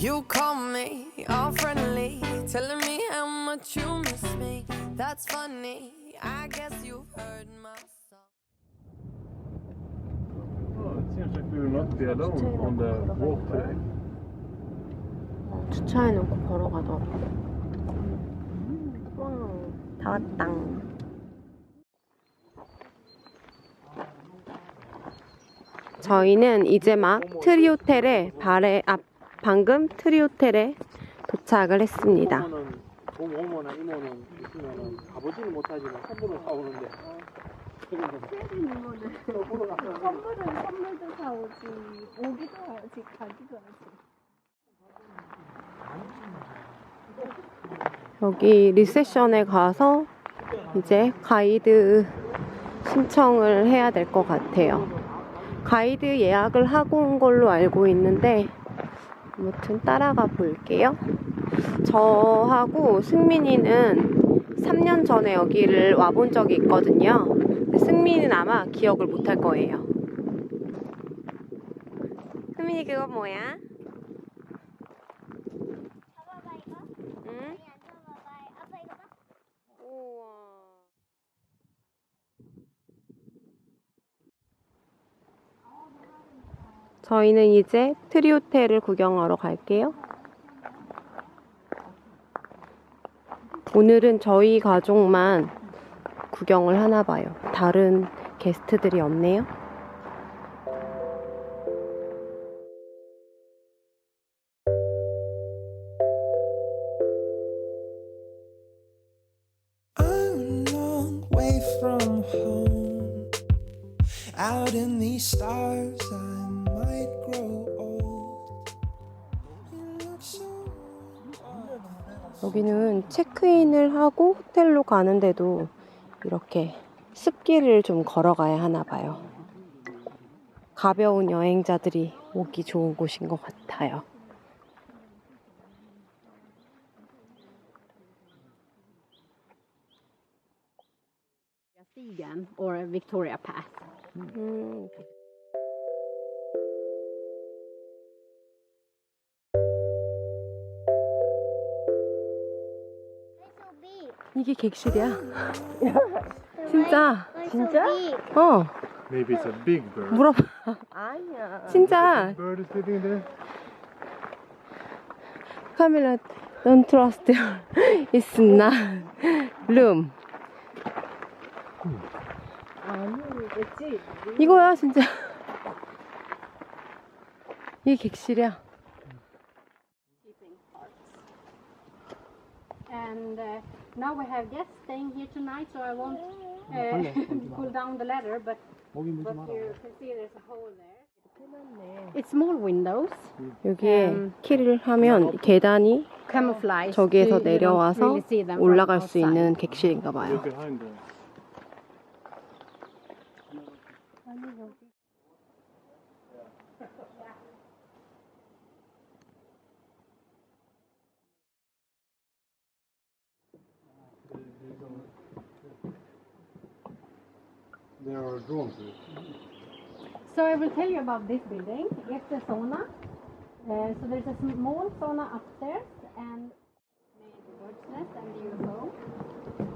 You call me all friendly, telling me how much you miss me. That's funny. I guess you've heard my song. Oh, it seems like we will not be alone on the walk today. 어, 주차해 놓고 걸어가더라고. 와, 다 왔당. 저희는 이제 막 트리호텔에 발에 아 방금 트리호텔에 도착을 했습니다. 어머나 이모는 있으면은 가보지는 못하지만 선물을 사오는데 선물은 선물도 사오지 오기도 하지 가기도 하지 여기 리셉션에 가서 이제 가이드 신청을 해야 될 것 같아요. 가이드 예약을 하고 온 걸로 알고 있는데 아무튼 따라가 볼게요. 저하고 승민이는 3년 전에 여기를 와본 적이 있거든요. 승민이는 아마 기억을 못할 거예요. 승민이 그거 뭐야? 잡아봐 이거 응? 아니 안 잡아봐 아빠 이거 봐 우와. 저희는 이제 트리호텔을 구경하러 갈게요. 오늘은 저희 가족만 구경을 하나 봐요. 다른 게스트들이 없네요. 호텔로 가는데도 이렇게 습기를 좀 걸어가야 하나 봐요. 가벼운 여행자들이 오기 좋은 곳인 것 같아요. Stigen or Victoria Pass. 음, 이게 객실이야? 진짜? 진짜? 어, Maybe it's a big bird. 물어봐. 아니야 진짜. Bird is sitting there. 카밀라, don't trust her. It's not room. 아니겠지 이거야, 진짜. 이게 객실이야. And uh, now we have guests staying here tonight, so I won't uh, pull down the ladder, but, but you can see there's a hole there. It's small windows, 여기에 음. 키를 하면 계단이 camouflage. 저기에서 내려와서 올라갈 수. 있는 객실인가 봐요. There. There are drones here. So I will tell you about this building. It's a sauna. Uh, so there's a small sauna upstairs and the bird's nest and the UFO.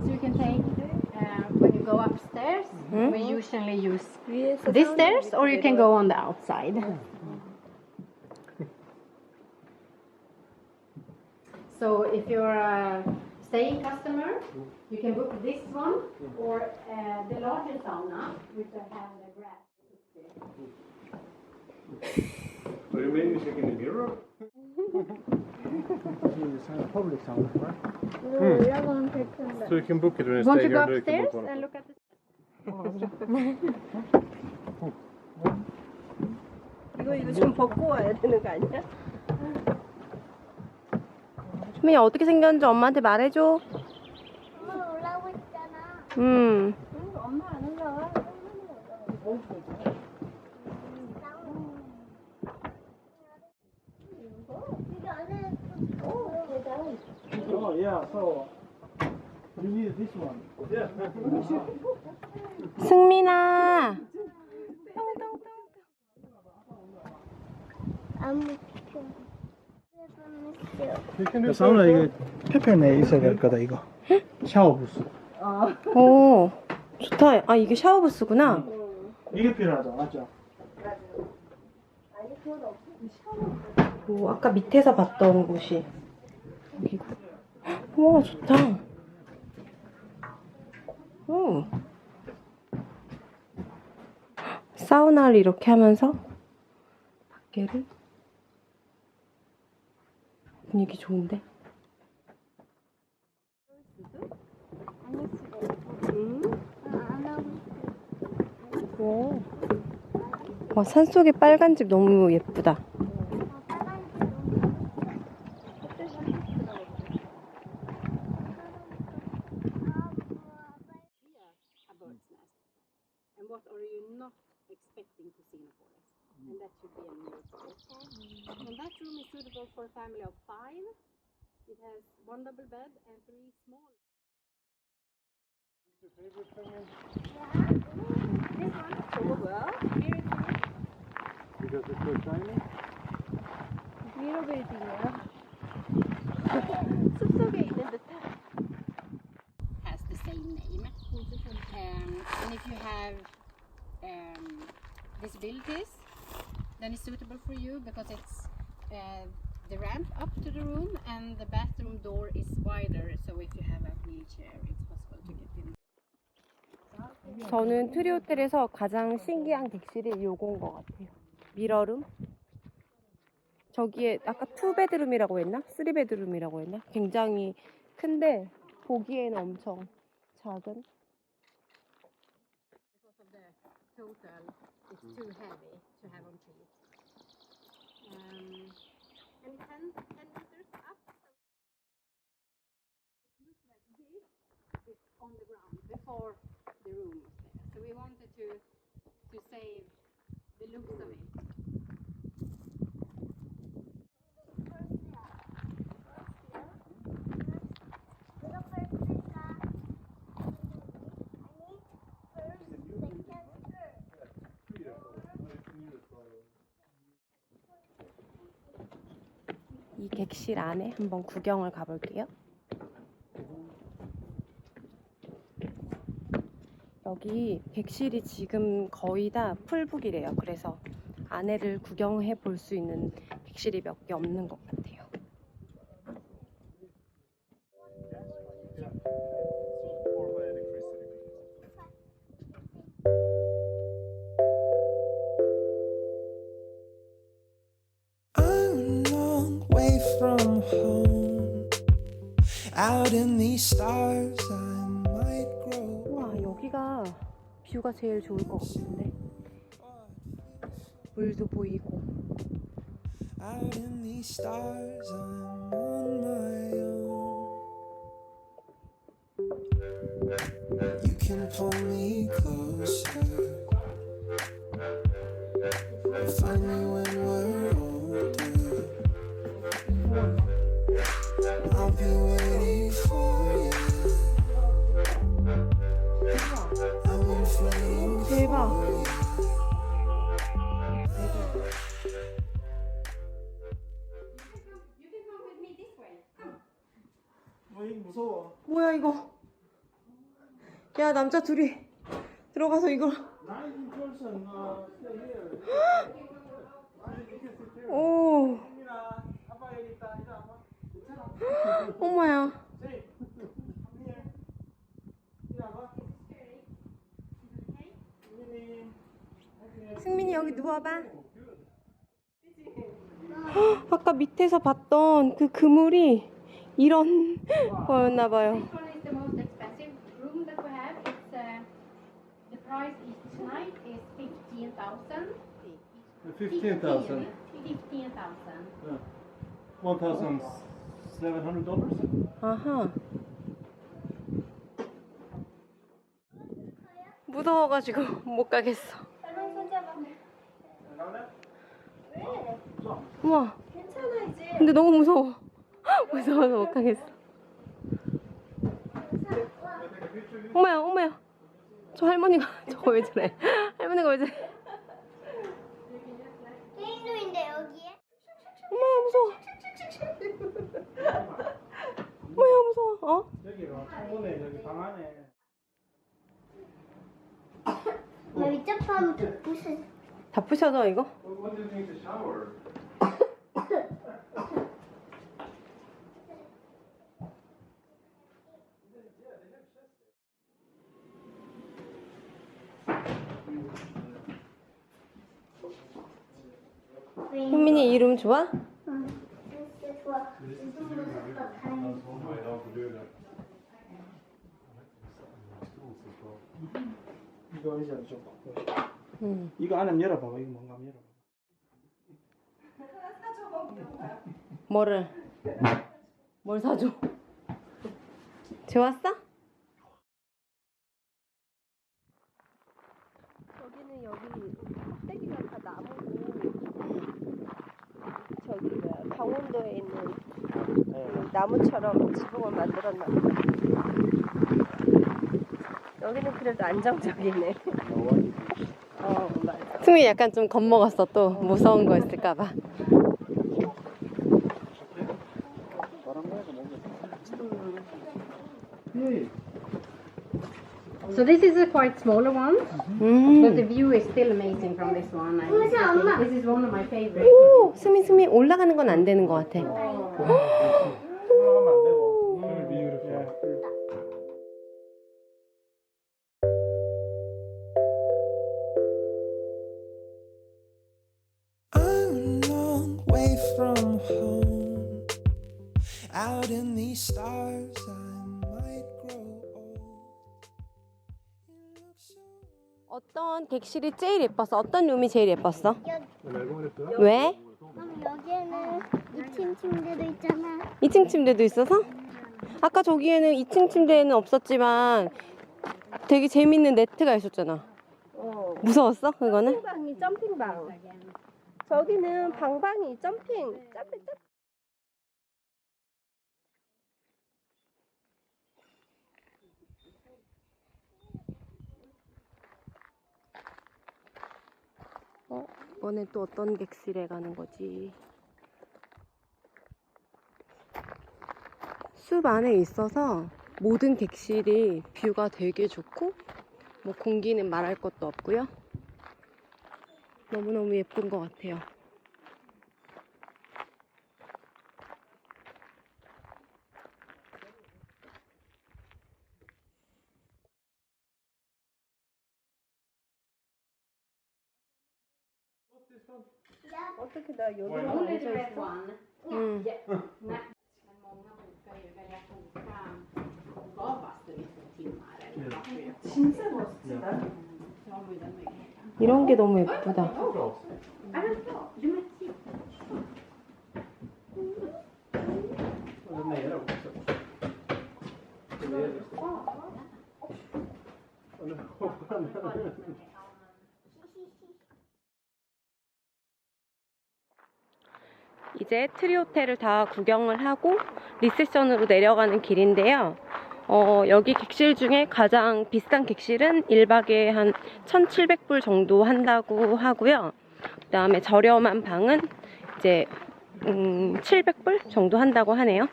So you can take uh, when you go upstairs. We usually use this stairs, or you can go on the outside. So if you're a staying customer, you can book this one or uh, the larger sauna, which I have the grass. Are you mainly checking the mirror? 퍼블릭 사우나 올라가면 될 텐데 So you can book it when you Want stay to go here. then you can upstairs book one. and look at the 이거 이거 좀 벗고 와야 되는 거 아니야? 수민이 어떻게 생겼는지 엄마한테 말해줘. 엄마 올라오고 있잖아 음. 응, 엄마 안 올라와 승민아. 사우나. 이게 페페네 있어야 될 거다 이거. 샤워 부스. 오, 좋다. 아, 이게 샤워부스구나. 이게 필요하다 맞죠? 오, 아까 밑에서 봤던 곳이 여기고. 와, 좋다. 오. 사우나를 이렇게 하면서 밖에를 분위기 좋은데? 와, 산속의 빨간 집 너무 예쁘다. Because it's so shiny. has the same name. And if you have um, disabilities, then it's suitable for you because it's uh, the ramp up to the room and the bathroom door is wider. So if you have a wheelchair, it's 저는 트리호텔에서 가장 신기한 객실이 요건 것 같아요. 미러룸? 저기에 아까 투베드룸이라고 했나? 쓰리베드룸이라고 했나? 굉장히 큰데 보기에는 엄청 작은? Because of the total, it's too heavy to have on trees. Um, and 10, 10 meters up. It looks like this is on the ground before the room was there. So we wanted to to save the looks of it. 이 객실 안에 한번 구경을 가볼게요. 여기 객실이 지금 거의 다 풀북이래요. 그래서 안에를 구경해 볼 수 있는 객실이 몇 개 없는 것 같아요. 뷰가 제일 좋을 것 같은데. 물도 보이고. 이거? 야 남자 둘이 들어가서 이걸 19 person stay here. 오. 민이. 승민이 여기 누워봐 헉, 아까 밑에서 봤던 그 그물이 이런 거였나봐요 This one is the most expensive room that we have. It's uh, the price each night is fifteen thousand. 15,000. Fifteen thousand. $1,700? 아하 무서워가지고 못 가겠어? 우와 괜찮아 이제. 근데 너무 무서워 무서워서 못 가겠어. 엄마야, 엄마야. 저 할머니가 저거 왜 저래? 할머니가 왜 저래? 게임도인데 여기에? 엄마야 무서워. 엄마야 무서워. 어? 여기 창문에 여기 방 안에. 나 밑접하면 다 부셔. 덮으셔서 이거? 어, 현민이 이름 좋아? 진짜 좋아. 이거 의자를 좀 바꿔. 응. 이거 안에 열어봐봐. 이거 뭔가 열어봐. 뭐를? 뭘 사줘? 좋았어? 여기는 여기 껍데기가 다 나무고 저기 뭐야 강원도에 있는 그 나무처럼 지붕을 만들었나 봐. 여기는 그래도 안정적이네. 어, 맞아. 승민이 약간 좀 겁먹었어 또 무서운 거 있을까봐. So this is a quite smaller one, 음. but the view is still amazing from this one. I Who's I think Amma? this is one of my favorites. 오, 승민 승민 올라가는 건 안 되는 것 같아. 올라가면 안 되고. 예. I'm a long way from home. Out in these stars, I 어떤 객실이 제일 예뻤어? 어떤 룸이 제일 예뻤어? 여기, 왜? 그럼 여기에는 2층 침대도 있잖아. 2층 침대도 있어서? 아까 저기에는 2층 침대에는 없었지만 되게 재밌는 네트가 있었잖아. 무서웠어? 그거는? 방이 점핑방. 저기는 방방이 점핑. 점핑 점핑. 어? 이번엔 또 어떤 객실에 가는 거지? 숲 안에 있어서 모든 객실이 뷰가 되게 좋고 뭐 공기는 말할 것도 없고요. 너무너무 예쁜 것 같아요. 어떻게 나 여기 Only the red one. 음. Nej, men många brukar ju välja att boka och gav bastu i två timmar eller vad det är. 진짜 멋지다. Så har man ju den möjligheten. 이런 게 너무 예쁘다. 오랜만에 열어보자. 이제 트리 호텔을 다 구경을 하고 리셉션으로 내려가는 길인데요. 어, 여기 객실 중에 가장 비싼 객실은 1박에 한 1,700불 정도 한다고 하고요. 그 다음에 저렴한 방은 이제 음, 700불 정도 한다고 하네요.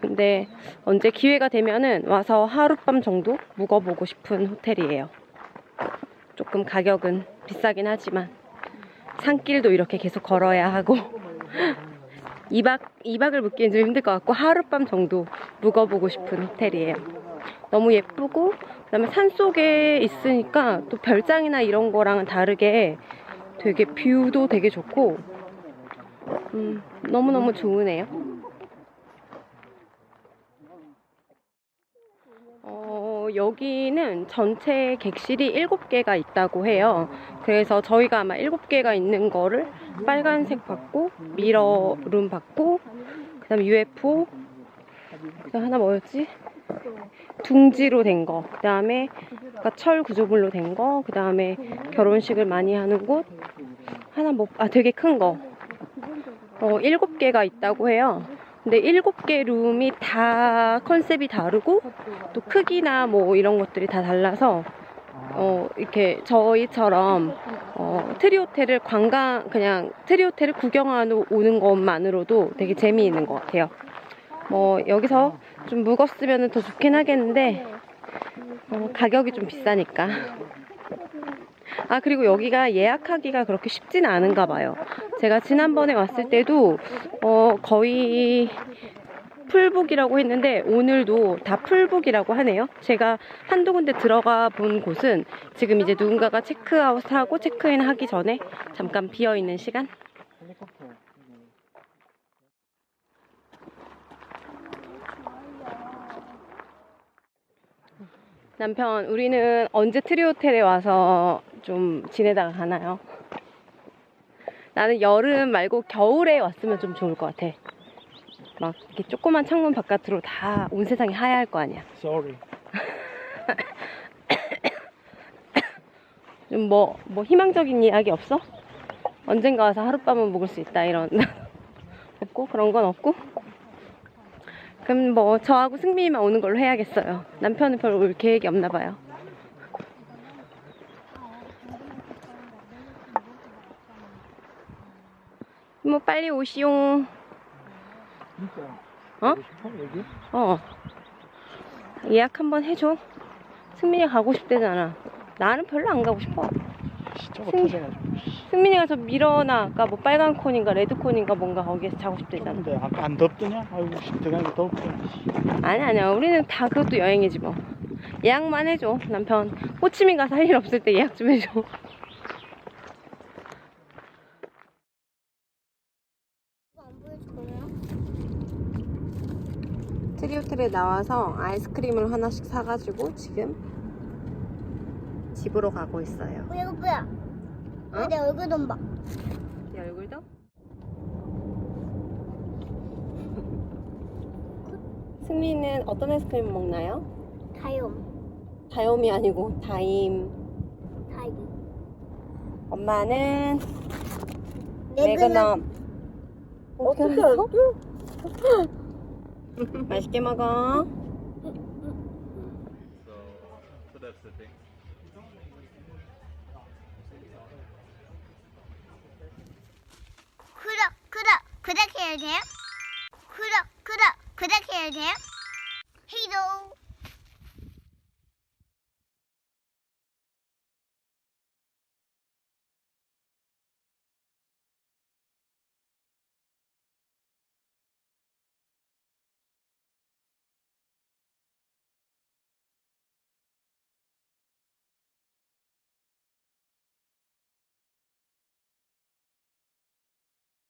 근데 언제 기회가 되면은 와서 하룻밤 정도 묵어보고 싶은 호텔이에요. 조금 가격은 비싸긴 하지만 산길도 이렇게 계속 걸어야 하고 2박, 2박을 묵기엔 좀 힘들 것 같고 하룻밤 정도 묵어보고 싶은 호텔이에요. 너무 예쁘고 그다음에 산 속에 있으니까 또 별장이나 이런 거랑은 다르게 되게 뷰도 되게 좋고 음, 너무너무 좋으네요. 어, 여기는 전체 객실이 7개가 있다고 해요. 그래서 저희가 아마 7개가 있는 거를 빨간색 받고, 미러룸 받고, 그 다음에 UFO, 그 다음 하나 뭐였지? 둥지로 된 거, 그 다음에 철 구조물로 된 거, 그 다음에 결혼식을 많이 하는 곳, 하나 뭐, 아, 되게 큰 거. 어, 7개가 있다고 해요. 근데 7개 룸이 다 컨셉이 다르고, 또 크기나 뭐 이런 것들이 다 달라서 어 이렇게 저희처럼 어 트리 호텔을 관광 그냥 트리 호텔을 구경하러 오는 것만으로도 되게 재미있는 것 같아요. 뭐 여기서 좀 묵었으면 더 좋긴 하겠는데 어, 가격이 좀 비싸니까. 아 그리고 여기가 예약하기가 그렇게 쉽지는 않은가 봐요. 제가 지난번에 왔을 때도 어, 거의 풀북이라고 했는데 오늘도 다 풀북이라고 하네요. 제가 한두 군데 들어가 본 곳은 지금 이제 누군가가 체크아웃하고 체크인 하기 전에 잠깐 비어 있는 시간. 남편, 우리는 언제 트리호텔에 와서 좀 지내다가 가나요? 나는 여름 말고 겨울에 왔으면 좀 좋을 것 같아. 막 이렇게 조그만 창문 바깥으로 다 온 세상이 하얄 거 아니야. Sorry. 좀 뭐, 뭐 희망적인 이야기 없어? 언젠가 와서 하룻밤은 묵을 수 있다 이런 없고 그런 건 없고 그럼 뭐 저하고 승민이만 오는 걸로 해야겠어요 남편은 별로 올 계획이 없나 봐요 뭐 빨리 오시용 진짜. 어? 여기? 어 예약 한번 해줘 승민이 가고 싶대잖아 나는 별로 안 가고 싶어 저거 승- 터져가지고. 승민이가 저 미러나 아까 뭐 빨간 콘인가 레드 콘인가 뭔가 거기에서 자고 싶대잖아. 근데 아까 안 덥더냐? 아이고 씨, 들어가니까 덥더냐. 씨. 아니 아니야. 우리는 다 그것도 여행이지 뭐. 예약만 해줘 남편. 호치민 가서 할 일 없을 때 예약 좀 해줘. 안 보여줄 거예요? 트리 호텔에 나와서 아이스크림을 하나씩 사가지고 지금 집으로 가고 있어요. 어, 이거 뭐야? 어? 내 얼굴 좀 봐. 내 얼굴도? 승민이는 어떤 아이스크림 먹나요? 다이옴. 다이옴이 아니고 다임. 다이. 엄마는 매그넘. 매그넘. 어떻게 알았어? 맛있게 먹어. 구독, 구독, 구독해야 돼요? 구독, 구독, 구독해야 돼요? 헤이도.